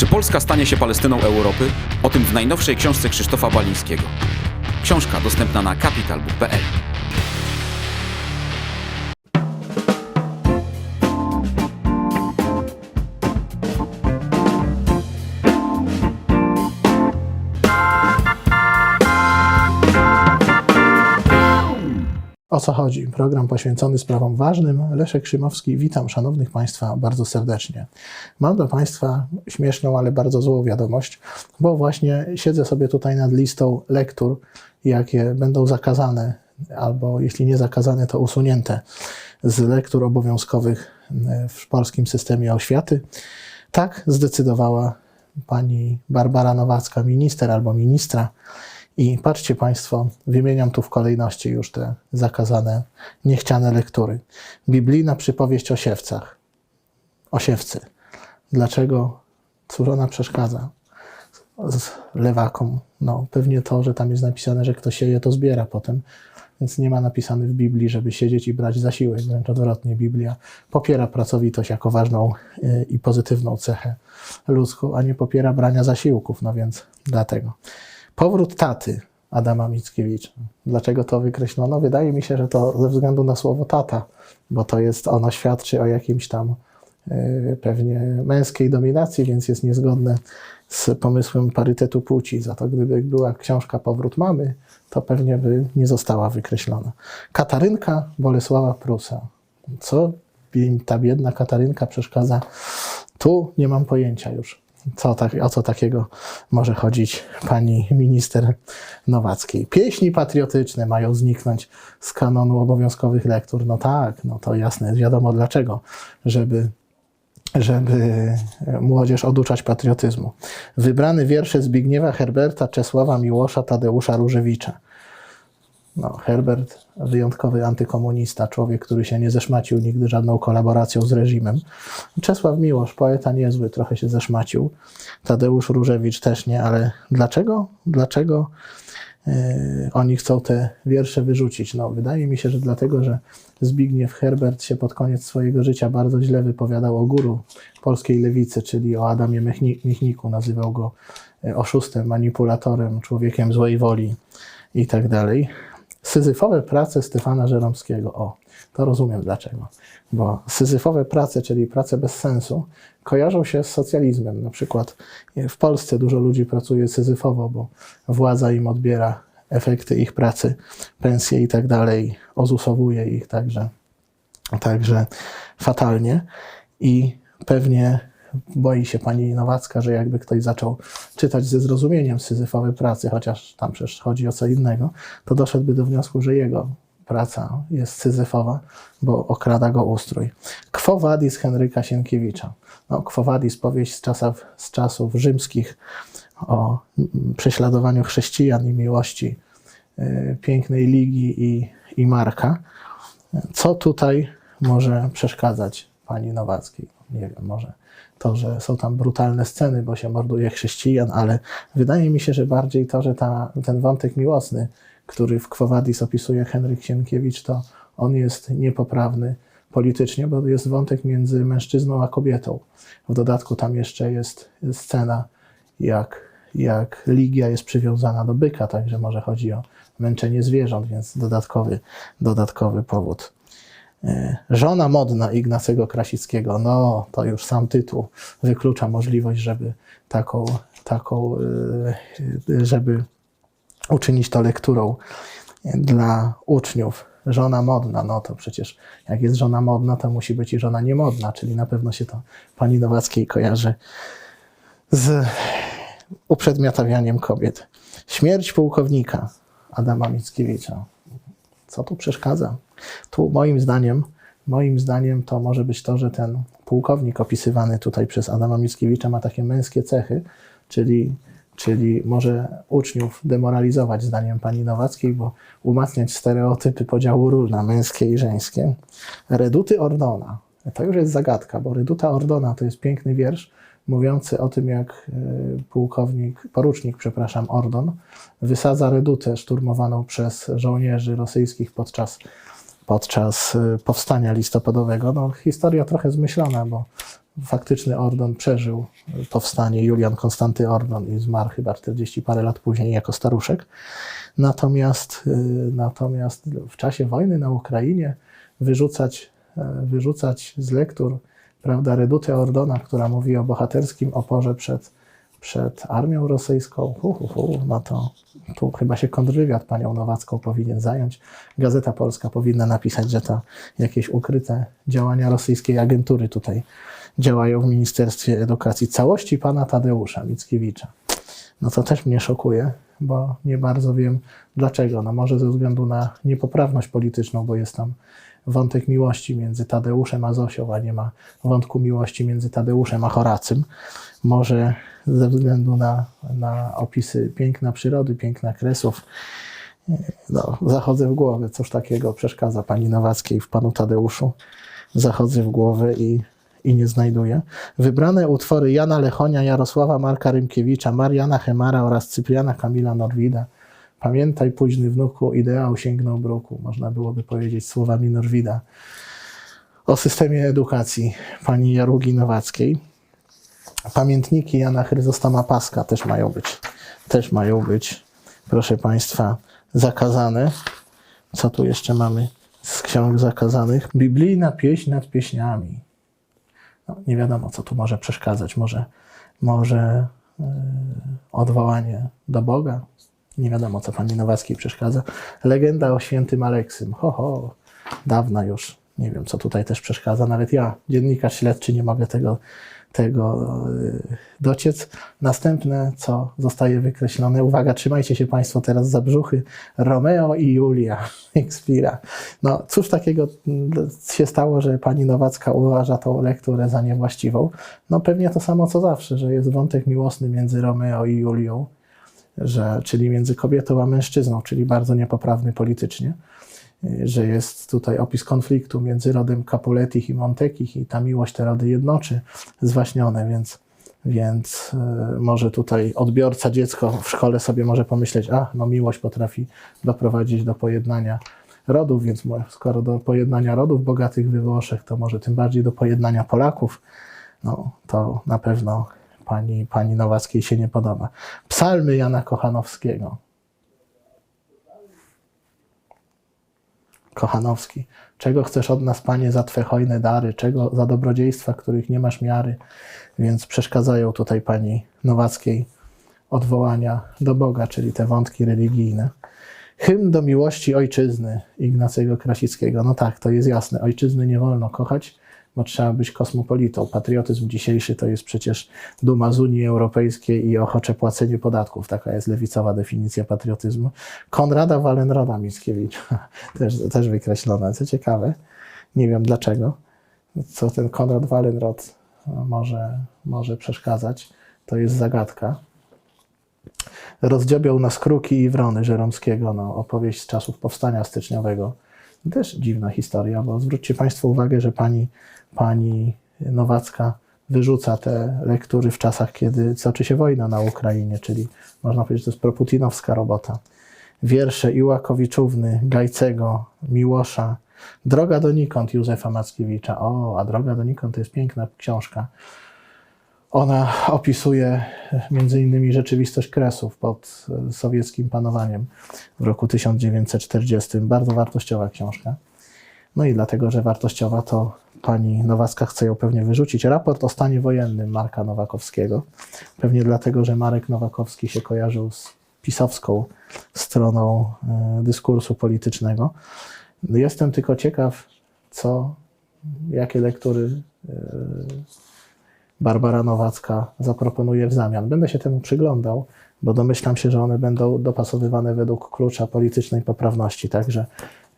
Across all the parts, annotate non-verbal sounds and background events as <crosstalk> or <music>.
Czy Polska stanie się Palestyną Europy? O tym w najnowszej książce Krzysztofa Balińskiego. Książka dostępna na capitalbook.pl. Co chodzi? Program poświęcony sprawom ważnym. Leszek Szymowski, witam szanownych Państwa bardzo serdecznie. Mam dla Państwa śmieszną, ale bardzo złą wiadomość, bo właśnie siedzę sobie tutaj nad listą lektur, jakie będą zakazane, albo jeśli nie zakazane, to usunięte z lektur obowiązkowych w polskim systemie oświaty. Tak zdecydowała pani Barbara Nowacka, minister albo ministra. I patrzcie Państwo, wymieniam tu w kolejności już te zakazane, niechciane lektury. Biblijna przypowieść o siewcach. O siewcy. Dlaczego? Cóż ona przeszkadza z lewakom? No, pewnie to, że tam jest napisane, że kto sieje, to zbiera potem. Więc nie ma napisane w Biblii, żeby siedzieć i brać zasiłek. Wręcz odwrotnie, Biblia popiera pracowitość jako ważną y, i pozytywną cechę ludzką, a nie popiera brania zasiłków. No więc dlatego. Powrót taty Adama Mickiewicza. Dlaczego to wykreślono? Wydaje mi się, że to ze względu na słowo tata, bo to jest, ono świadczy o jakimś tam y, pewnie męskiej dominacji, więc jest niezgodne z pomysłem parytetu płci. Za to gdyby była książka Powrót mamy, to pewnie by nie została wykreślona. Katarynka Bolesława Prusa. Co ta biedna Katarynka przeszkadza? Tu nie mam pojęcia już co tak, o co takiego może chodzić pani minister Nowackiej. Pieśni patriotyczne mają zniknąć z kanonu obowiązkowych lektur. No tak, no to jasne, wiadomo dlaczego, żeby żeby młodzież oduczać patriotyzmu. Wybrane wiersze Zbigniewa Herberta, Czesława Miłosza, Tadeusza Różewicza. No, Herbert, wyjątkowy antykomunista, człowiek, który się nie zeszmacił nigdy żadną kolaboracją z reżimem. Czesław Miłosz, poeta niezły, trochę się zeszmacił. Tadeusz Różewicz też nie, ale dlaczego? Dlaczego yy, oni chcą te wiersze wyrzucić? No, wydaje mi się, że dlatego, że Zbigniew Herbert się pod koniec swojego życia bardzo źle wypowiadał o guru polskiej lewicy, czyli o Adamie Michni- Michniku. Nazywał go e, oszustem, manipulatorem, człowiekiem złej woli i tak dalej. Syzyfowe prace Stefana Żeromskiego. O, to rozumiem dlaczego. Bo syzyfowe prace, czyli prace bez sensu, kojarzą się z socjalizmem. Na przykład w Polsce dużo ludzi pracuje syzyfowo, bo władza im odbiera efekty ich pracy, pensje i tak dalej, ozusowuje ich także, także fatalnie. I pewnie boi się pani Nowacka, że jakby ktoś zaczął czytać ze zrozumieniem syzyfowe pracy, chociaż tam przecież chodzi o co innego, to doszedłby do wniosku, że jego praca jest syzyfowa, bo okrada go ustrój. Quo vadis Henryka Sienkiewicza. No, Quo vadis, powieść z czasów, z czasów rzymskich o prześladowaniu chrześcijan i miłości y, pięknej Ligi i, i Marka. Co tutaj może przeszkadzać pani Nowackiej? Nie wiem, może to, że są tam brutalne sceny, bo się morduje chrześcijan, ale wydaje mi się, że bardziej to, że ta, ten wątek miłosny, który w Quo Vadis opisuje Henryk Sienkiewicz, to on jest niepoprawny politycznie, bo jest wątek między mężczyzną a kobietą. W dodatku tam jeszcze jest scena, jak, jak Ligia jest przywiązana do byka, także może chodzi o męczenie zwierząt, więc dodatkowy, dodatkowy powód. Żona modna Ignacego Krasickiego, no to już sam tytuł wyklucza możliwość, żeby taką, taką żeby uczynić to lekturą dla uczniów. Żona modna, no to przecież jak jest żona modna, to musi być i żona niemodna, czyli na pewno się to pani Nowackiej kojarzy z uprzedmiotawianiem kobiet. Śmierć pułkownika Adama Mickiewicza. Co tu przeszkadza? Tu moim zdaniem, moim zdaniem to może być to, że ten pułkownik opisywany tutaj przez Adama Mickiewicza ma takie męskie cechy, czyli, czyli może uczniów demoralizować zdaniem pani Nowackiej, bo umacniać stereotypy podziału ról na męskie i żeńskie. Reduty Ordona. To już jest zagadka, bo Reduta Ordona to jest piękny wiersz mówiący o tym, jak pułkownik, porucznik, przepraszam, Ordon wysadza redutę szturmowaną przez żołnierzy rosyjskich podczas podczas powstania listopadowego. No, historia trochę zmyślona, bo faktyczny Ordon przeżył powstanie Julian Konstanty Ordon i zmarł chyba 40 parę lat później jako staruszek. Natomiast, natomiast w czasie wojny na Ukrainie wyrzucać, e, wyrzucać z lektur prawda, redutę Ordona, która mówi o bohaterskim oporze przed, przed armią rosyjską, hu, hu, hu, no to tu chyba się kontrwywiad panią Nowacką powinien zająć. Gazeta Polska powinna napisać, że to jakieś ukryte działania rosyjskiej agentury tutaj działają w Ministerstwie Edukacji. Całości pana Tadeusza Mickiewicza. No to też mnie szokuje, bo nie bardzo wiem dlaczego. No może ze względu na niepoprawność polityczną, bo jest tam wątek miłości między Tadeuszem a Zosią, a nie ma wątku miłości między Tadeuszem a Horacym. Może ze względu na, na opisy piękna przyrody, piękna kresów. No, zachodzę w głowę, cóż takiego przeszkadza pani Nowackiej w panu Tadeuszu. Zachodzę w głowę i, i nie znajduję. Wybrane utwory Jana Lechonia, Jarosława Marka Rymkiewicza, Mariana Chemara oraz Cypriana Kamila Norwida. Pamiętaj, późny wnuku, ideał sięgnął bruku, można byłoby powiedzieć słowami Norwida. O systemie edukacji pani Jarugi Nowackiej. Pamiętniki Jana Chryzostoma Paska też mają być, też mają być, proszę Państwa, zakazane. Co tu jeszcze mamy z ksiąg zakazanych? Biblijna pieśń nad pieśniami. No, nie wiadomo, co tu może przeszkadzać. Może, może yy, odwołanie do Boga. Nie wiadomo, co pani Nowackiej przeszkadza. Legenda o świętym Aleksym. Ho, ho, dawna już. Nie wiem, co tutaj też przeszkadza. Nawet ja, dziennikarz śledczy, nie mogę tego, tego yy, dociec. Następne, co zostaje wykreślone. Uwaga, trzymajcie się Państwo teraz za brzuchy. Romeo i Julia <laughs> Shakespeare'a. No, cóż takiego mm, się stało, że pani Nowacka uważa tą lekturę za niewłaściwą? No pewnie to samo co zawsze, że jest wątek miłosny między Romeo i Julią, że, czyli między kobietą a mężczyzną, czyli bardzo niepoprawny politycznie że jest tutaj opis konfliktu między rodem Capuletich i Montekich i ta miłość te rody jednoczy, zwaśnione, więc, więc y, może tutaj odbiorca, dziecko w szkole sobie może pomyśleć, a no miłość potrafi doprowadzić do pojednania rodów, więc skoro do pojednania rodów bogatych we Włoszech, to może tym bardziej do pojednania Polaków, no to na pewno pani, pani Nowackiej się nie podoba. Psalmy Jana Kochanowskiego. Kochanowski. Czego chcesz od nas, Panie, za Twe hojne dary? Czego za dobrodziejstwa, których nie masz miary? Więc przeszkadzają tutaj Pani Nowackiej odwołania do Boga, czyli te wątki religijne. Hymn do miłości ojczyzny Ignacego Krasickiego. No tak, to jest jasne. Ojczyzny nie wolno kochać, bo trzeba być kosmopolitą. Patriotyzm dzisiejszy to jest przecież duma z Unii Europejskiej i ochocze płacenie podatków. Taka jest lewicowa definicja patriotyzmu. Konrada Wallenroda Mickiewicza, <laughs> też, też wykreślone. Co ciekawe, nie wiem dlaczego, co ten Konrad Wallenrod może, może przeszkadzać. To jest zagadka. Rozdziobiał nas kruki i wrony Żeromskiego, no, opowieść z czasów powstania styczniowego. Też dziwna historia, bo zwróćcie Państwo uwagę, że pani, pani Nowacka wyrzuca te lektury w czasach, kiedy toczy się wojna na Ukrainie, czyli można powiedzieć, że to jest proputinowska robota. Wiersze Iłakowiczówny, Gajcego, Miłosza, Droga donikąd Józefa Mackiewicza. O, a Droga donikąd to jest piękna książka. Ona opisuje między innymi rzeczywistość Kresów pod e, sowieckim panowaniem w roku 1940. Bardzo wartościowa książka. No i dlatego, że wartościowa, to pani Nowacka chce ją pewnie wyrzucić. Raport o stanie wojennym Marka Nowakowskiego. Pewnie dlatego, że Marek Nowakowski się kojarzył z pisowską stroną e, dyskursu politycznego. Jestem tylko ciekaw, co, jakie lektury e, Barbara Nowacka zaproponuje w zamian. Będę się temu przyglądał, bo domyślam się, że one będą dopasowywane według klucza politycznej poprawności. Także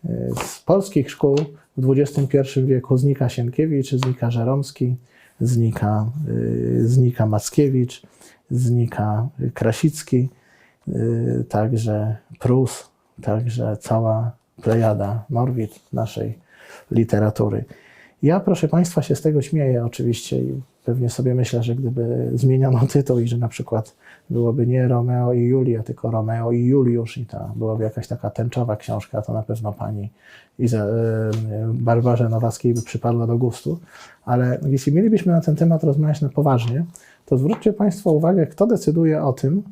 y, z polskich szkół w XXI wieku znika Sienkiewicz, znika Żeromski, znika, y, znika Mackiewicz, znika Krasicki, y, także Prus, także cała plejada Norwid naszej literatury. Ja, proszę Państwa, się z tego śmieję oczywiście pewnie sobie myślę, że gdyby zmieniono <laughs> tytuł i że na przykład byłoby nie Romeo i Julia, tylko Romeo i Juliusz i ta byłaby jakaś taka tęczowa książka, to na pewno pani Iza, e, Barbarze Nowackiej by przypadła do gustu. Ale jeśli mielibyśmy na ten temat rozmawiać na poważnie, to zwróćcie Państwo uwagę, kto decyduje o tym,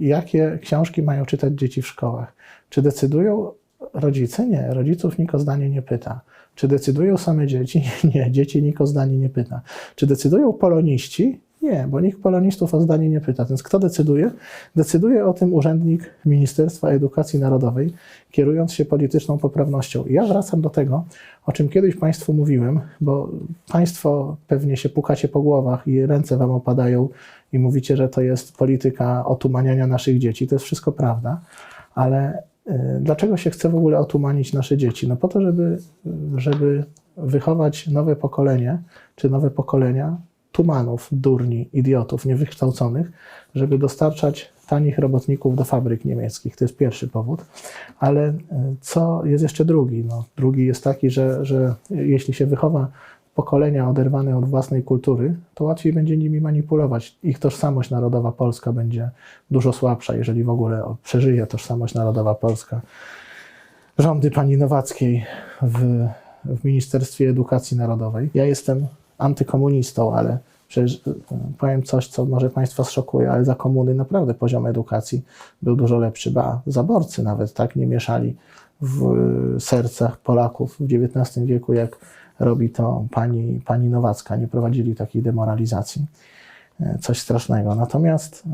jakie książki mają czytać dzieci w szkołach. Czy decydują rodzice? Nie, rodziców nikt o zdanie nie pyta. Czy decydują same dzieci? <laughs> Nie, dzieci nikt o zdanie nie pyta. Czy decydują poloniści? Nie, bo nikt polonistów o zdanie nie pyta. Więc kto decyduje? Decyduje o tym urzędnik Ministerstwa Edukacji Narodowej, kierując się polityczną poprawnością. Ja wracam do tego, o czym kiedyś Państwu mówiłem, bo Państwo pewnie się pukacie po głowach i ręce Wam opadają i mówicie, że to jest polityka otumaniania naszych dzieci. To jest wszystko prawda, ale dlaczego się chce w ogóle otumanić nasze dzieci? No po to, żeby, żeby wychować nowe pokolenie, czy nowe pokolenia tumanów, durni, idiotów, niewykształconych, żeby dostarczać tanich robotników do fabryk niemieckich. To jest pierwszy powód. Ale y, co jest jeszcze drugi? No, drugi jest taki, że, że jeśli się wychowa pokolenia oderwane od własnej kultury, to łatwiej będzie nimi manipulować. Ich tożsamość narodowa polska będzie dużo słabsza, jeżeli w ogóle przeżyje tożsamość narodowa polska. Rządy pani Nowackiej w, w Ministerstwie Edukacji Narodowej. Ja jestem antykomunistą, ale przecież y, powiem coś, co może Państwa zszokuje, ale za komuny naprawdę poziom edukacji był dużo lepszy. Ba, zaborcy nawet tak nie mieszali w y, sercach Polaków w XIX wieku, jak robi to pani, pani Nowacka. Nie prowadzili takiej demoralizacji. E, Coś strasznego. Natomiast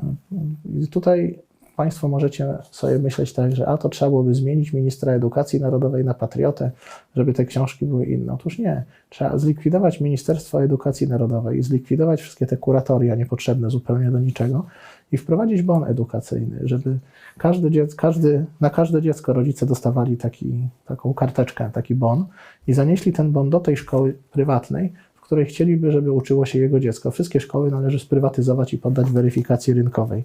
y, tutaj Państwo możecie sobie myśleć tak, że a to trzeba byłoby zmienić ministra edukacji narodowej na patriotę, żeby te książki były inne. Otóż nie. Trzeba zlikwidować Ministerstwo Edukacji Narodowej i zlikwidować wszystkie te kuratoria niepotrzebne zupełnie do niczego i wprowadzić bon edukacyjny, żeby każde dziecko, każdy, na każde dziecko rodzice dostawali taki, taką karteczkę, taki bon i zanieśli ten bon do tej szkoły prywatnej, w której chcieliby, żeby uczyło się jego dziecko. Wszystkie szkoły należy sprywatyzować i poddać weryfikacji rynkowej.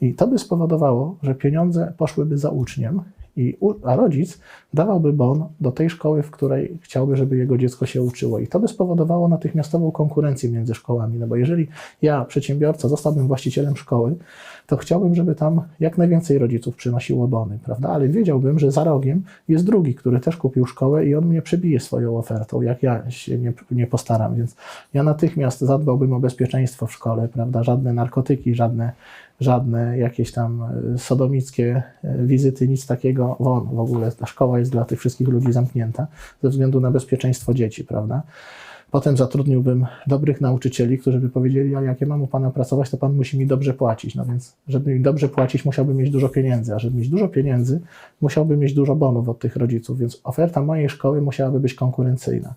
I to by spowodowało, że pieniądze poszłyby za uczniem, i, u- a rodzic dawałby bon do tej szkoły, w której chciałby, żeby jego dziecko się uczyło. I to by spowodowało natychmiastową konkurencję między szkołami. No bo jeżeli ja, przedsiębiorca, zostałbym właścicielem szkoły, to chciałbym, żeby tam jak najwięcej rodziców przynosiło bony, prawda? Ale wiedziałbym, że za rogiem jest drugi, który też kupił szkołę i on mnie przebije swoją ofertą, jak ja się nie, nie postaram. Więc ja natychmiast zadbałbym o bezpieczeństwo w szkole, prawda? Żadne narkotyki, żadne, żadne jakieś tam e, sodomickie e, wizyty, nic takiego. Won, w ogóle ta szkoła jest dla tych wszystkich ludzi zamknięta ze względu na bezpieczeństwo dzieci, prawda? Potem zatrudniłbym dobrych nauczycieli, którzy by powiedzieli, a jak ja mam u Pana pracować, to Pan musi mi dobrze płacić. No więc, żeby mi dobrze płacić, musiałbym mieć dużo pieniędzy, a żeby mieć dużo pieniędzy, musiałbym mieć dużo bonów od tych rodziców, więc oferta mojej szkoły musiałaby być konkurencyjna.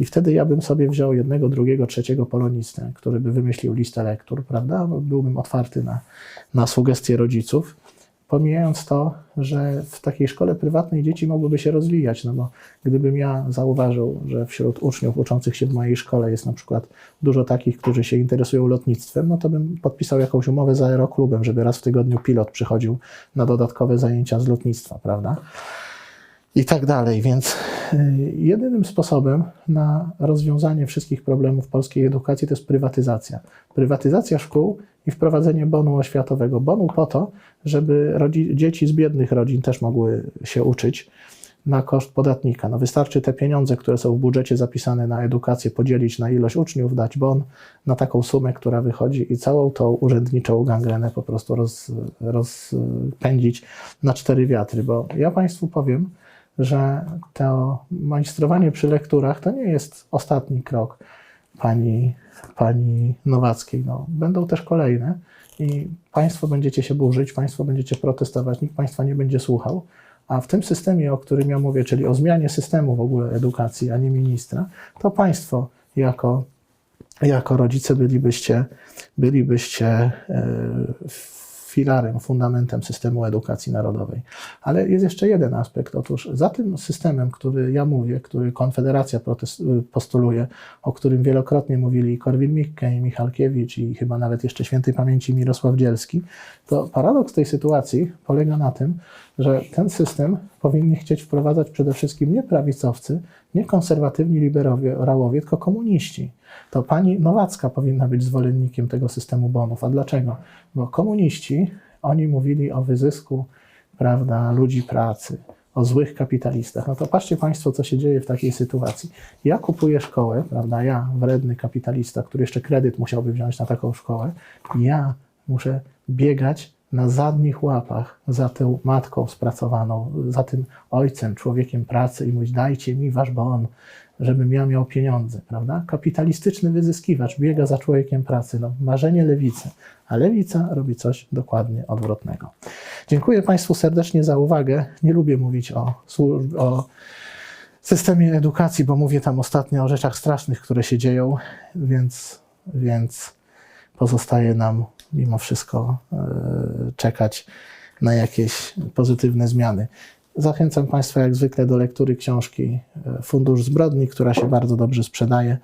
I wtedy ja bym sobie wziął jednego, drugiego, trzeciego polonistę, który by wymyślił listę lektur, prawda? Bo Byłbym otwarty na, na sugestie rodziców. Pomijając to, że w takiej szkole prywatnej dzieci mogłyby się rozwijać, no bo gdybym ja zauważył, że wśród uczniów uczących się w mojej szkole jest na przykład dużo takich, którzy się interesują lotnictwem, no to bym podpisał jakąś umowę z aeroklubem, żeby raz w tygodniu pilot przychodził na dodatkowe zajęcia z lotnictwa, prawda? I tak dalej. Więc y, jedynym sposobem na rozwiązanie wszystkich problemów polskiej edukacji to jest prywatyzacja. Prywatyzacja szkół i wprowadzenie bonu oświatowego. Bonu po to, żeby dzieci z biednych rodzin też mogły się uczyć na koszt podatnika. No wystarczy te pieniądze, które są w budżecie zapisane na edukację, podzielić na ilość uczniów, dać bon na taką sumę, która wychodzi i całą tą urzędniczą gangrenę po prostu roz, rozpędzić na cztery wiatry. Bo ja Państwu powiem, że to majstrowanie przy lekturach to nie jest ostatni krok pani, pani Nowackiej. No, będą też kolejne i Państwo będziecie się burzyć, Państwo będziecie protestować, nikt Państwa nie będzie słuchał. A w tym systemie, o którym ja mówię, czyli o zmianie systemu w ogóle edukacji, a nie ministra, to Państwo jako, jako rodzice bylibyście, bylibyście e, filarem, fundamentem systemu edukacji narodowej. Ale jest jeszcze jeden aspekt. Otóż za tym systemem, który ja mówię, który Konfederacja postuluje, o którym wielokrotnie mówili Korwin-Mikke, i Michalkiewicz, i chyba nawet jeszcze świętej pamięci Mirosław Dzielski, to paradoks tej sytuacji polega na tym, że ten system powinni chcieć wprowadzać przede wszystkim nie prawicowcy, nie konserwatywni liberałowie, tylko komuniści. To pani Nowacka powinna być zwolennikiem tego systemu bonów. A dlaczego? Bo komuniści, oni mówili o wyzysku prawda, ludzi pracy, o złych kapitalistach. No to patrzcie Państwo, co się dzieje w takiej sytuacji. Ja kupuję szkołę, prawda, ja, wredny kapitalista, który jeszcze kredyt musiałby wziąć na taką szkołę, ja muszę biegać na zadnich łapach za tą matką spracowaną, za tym ojcem, człowiekiem pracy i mówić, dajcie mi wasz bon, żebym ja miał pieniądze, prawda? Kapitalistyczny wyzyskiwacz biega za człowiekiem pracy, no, marzenie lewicy, a lewica robi coś dokładnie odwrotnego. Dziękuję Państwu serdecznie za uwagę. Nie lubię mówić o, o systemie edukacji, bo mówię tam ostatnio o rzeczach strasznych, które się dzieją, więc, więc pozostaje nam mimo wszystko e, czekać na jakieś pozytywne zmiany. Zachęcam Państwa jak zwykle do lektury książki e, Fundusz Zbrodni, która się bardzo dobrze sprzedaje.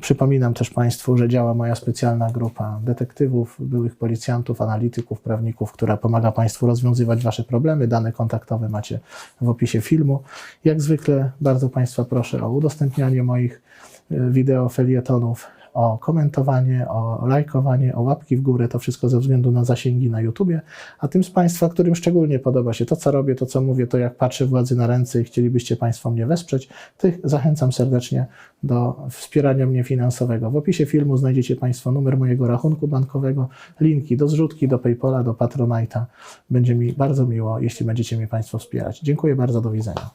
Przypominam też Państwu, że działa moja specjalna grupa detektywów, byłych policjantów, analityków, prawników, która pomaga Państwu rozwiązywać Wasze problemy. Dane kontaktowe macie w opisie filmu. Jak zwykle bardzo Państwa proszę o udostępnianie moich e, wideo felietonów, o komentowanie, o lajkowanie, o łapki w górę, to wszystko ze względu na zasięgi na YouTubie. A tym z Państwa, którym szczególnie podoba się to, co robię, to, co mówię, to jak patrzę władzy na ręce i chcielibyście Państwo mnie wesprzeć, tych zachęcam serdecznie do wspierania mnie finansowego. W opisie filmu znajdziecie Państwo numer mojego rachunku bankowego, linki do zrzutki, do PayPala, do Patronite'a. Będzie mi bardzo miło, jeśli będziecie mnie Państwo wspierać. Dziękuję bardzo, do widzenia.